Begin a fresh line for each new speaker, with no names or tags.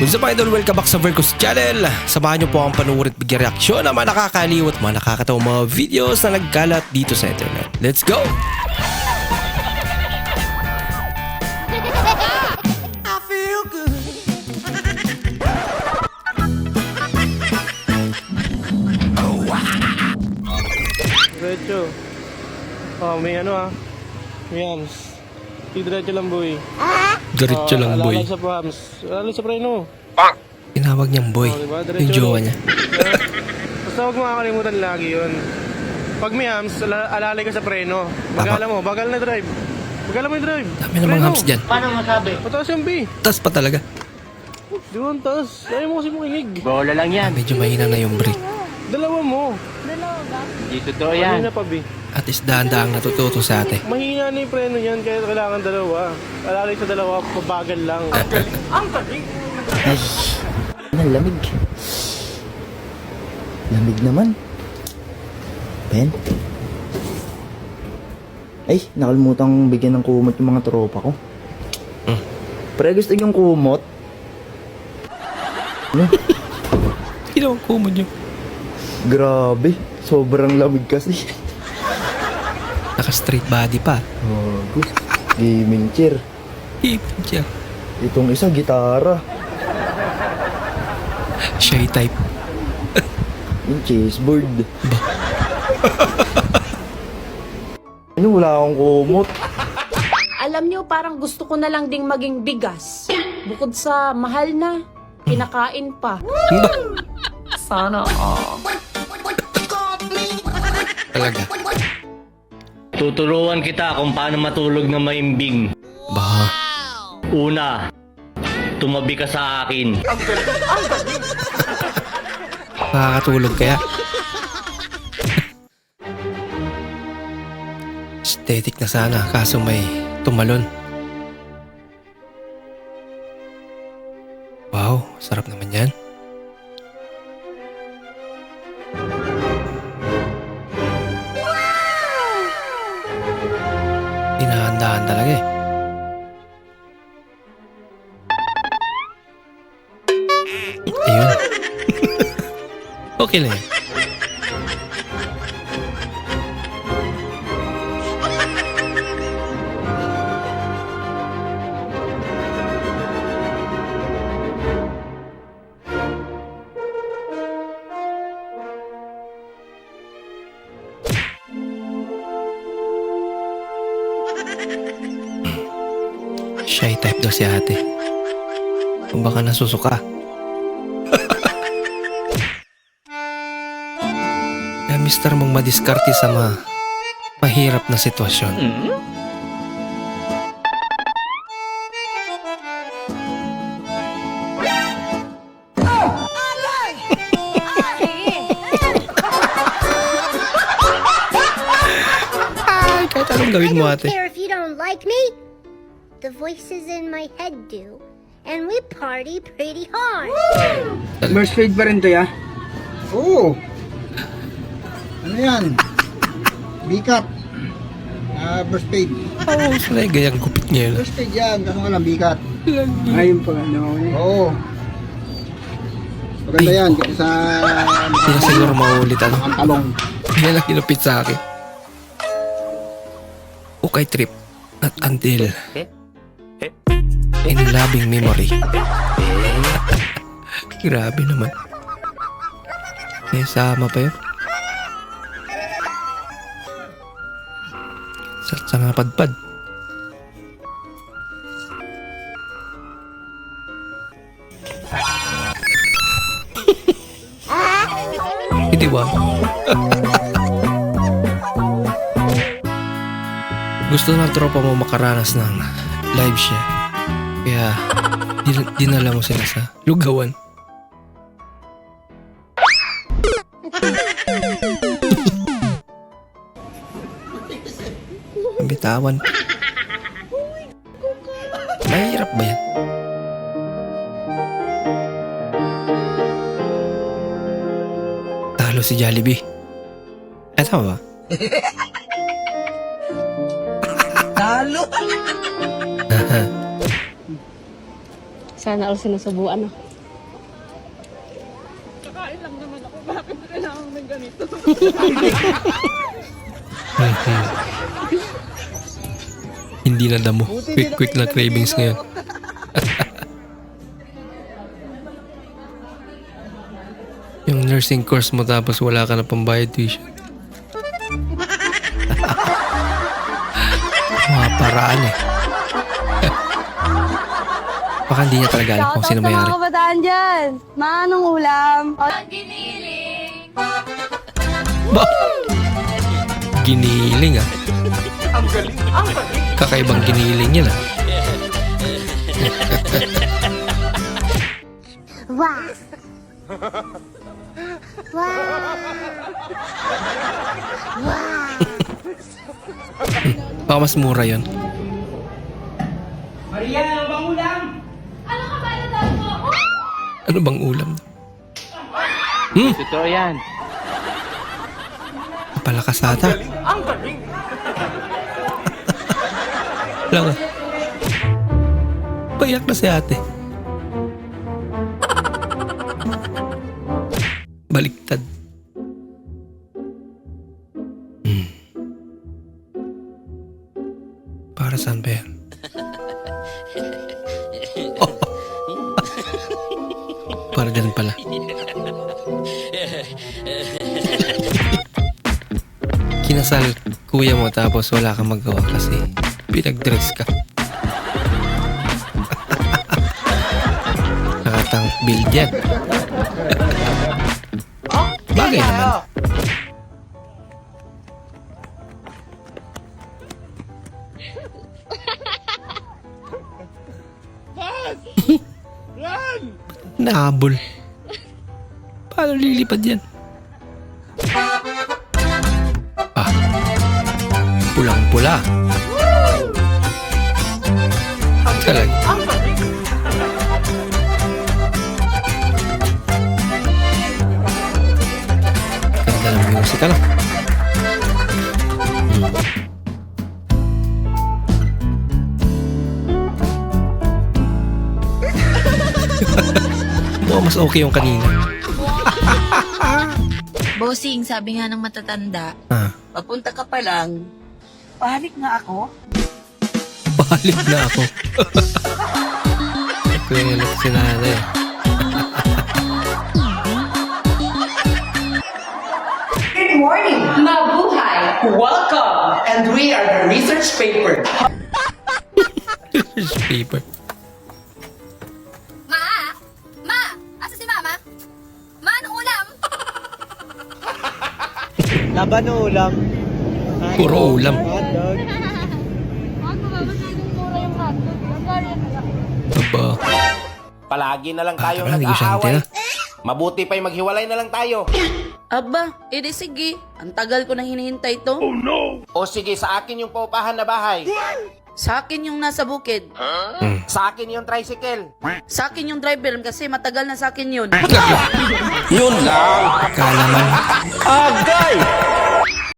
What's up idol? Welcome back sa Vercos Channel. Samahan niyo po ang panuwid at bigyan reaksyon ng mga nakakaliw at mga nakakatawang mga videos na nagkalat dito sa internet. Let's go!
Diretso. Oh, may ano ah. May hams. Diretso lang boy.
Diretso lang boy.
Alalay sa hams. Alalay sa preno.
Tinawag niyang boy.
Oh, diba?
Yung
Diretso
jowa
lang.
niya.
Basta huwag mo kakalimutan lagi yun. Pag may hams, ala- alalay ka sa preno. Bagala mo, bagal na drive. Bagala mo yung drive.
Dami namang hams dyan.
Pataas yung B.
Tas pa talaga.
Doon, taas. Ayaw mo kasi makinig.
Bola lang yan.
Medyo mahina na yung brake.
Dalawa mo.
Hindi totoo yan.
Mahina pa B.
At is dahan-dahang natututo sa ate.
Mahina na yung preno niyan, kaya kailangan dalawa. Alalay sa dalawa, pabagal lang.
Ay, ang lamig. Lamig naman. Ben? Ay, nakalimutan bigyan ng kumot yung mga tropa ko.
Hmm.
Pre, gusto yung kumot? Ano?
Ko mo niyo.
Grabe, sobrang lamig kasi.
Naka straight body pa.
Oh, gusto. Gaming chair.
Ipin siya.
Itong isa, gitara.
Shy type.
Yung chessboard. ano, wala akong kumot.
Alam niyo, parang gusto ko na lang ding maging bigas. Bukod sa mahal na, kinakain pa. Sana
Talaga.
Tuturuan kita kung paano matulog na maimbing.
Bah.
Una, tumabi ka sa akin.
Makakatulog kaya? Aesthetic na sana, kaso may tumalon. Wow, sarap naman Dinahan-dahan talaga eh. Ayun. okay na yan. Shy type daw si ate. Kung baka nasusuka. Kaya mister mong madiskarte sa ma mahirap na sitwasyon. Ay, kahit anong gawin mo
I
ate.
don't care if you don't like me. The voices in my head do. And we party pretty hard.
First grade pa rin to ya? Oo. Ano yan? Bikat. Ah, first grade.
Oo, oh, sanay gayang gupit niya yun.
First grade yan, kaso nga lang bikat. Ayun pa, ano? Oo. Maganda yan, kasi sa...
Hindi na siguro maulit ano.
Ang talong.
Yan ang kinupit sa akin. Okay trip. Not until in loving memory. Grabe naman. May sama pa yun. Sa, sa nga padpad. Hindi ba? Gusto ng tropa mo makaranas ng live siya. Kaya din- dinala mo sila sa lugawan. Bitawan. Mahirap ba yan? Talo si Jollibee. Eh, tama ba?
Sana all sinusubuan. Oh.
Kakain lang naman ako. Bakit kailangan ng ganito? Hindi na damo. Quick, quick na cravings ngayon. Yung nursing course mo tapos wala ka na pambayad tuition. Mga paraan eh. Baka hindi niya talaga alam kung sino mayari.
kabataan dyan. Manong ulam.
Ba? Giniling ah. Kakaibang giniling yan ah.
Wow. wow.
Baka mas mura yun. Ano bang ulam? Hmm,
Totoo yan.
palakas ata. Ang galing! Lang. Payak na si ate. Baliktad. Hmm. Para saan ba yan? Para dyan pala. Kinasal kuya mo tapos wala kang magawa kasi pinag-dress ka. Nakatang build yan. Bagay naman. Nahabol. Paano lilipad yan? Ah. Pulang-pula. Talaga. Ganda ng music, ano? Mas okay yung kanina.
Bossing, sabi nga ng matatanda,
Ah,
papunta ka pa lang, pahalik nga ako.
balik na ako. Kwela si nanay.
Good morning! Mabuhay! Welcome! And we are the research paper.
Here's paper.
Laban ng ulam.
Puro ulam.
Hotdog.
Aba.
Palagi na lang
Ah, negosyante
nag-aaway.
na.
Mabuti pa'y maghiwalay na lang tayo.
Aba, edi sige. Ang tagal ko na hinihintay to.
O sige, sa akin yung paupahan na bahay.
Sa akin yung nasa bukid.
Sa akin yung tricycle.
Sa akin yung driver kasi matagal na sa akin yun.
Yun lang.
Kalaman.
Agay!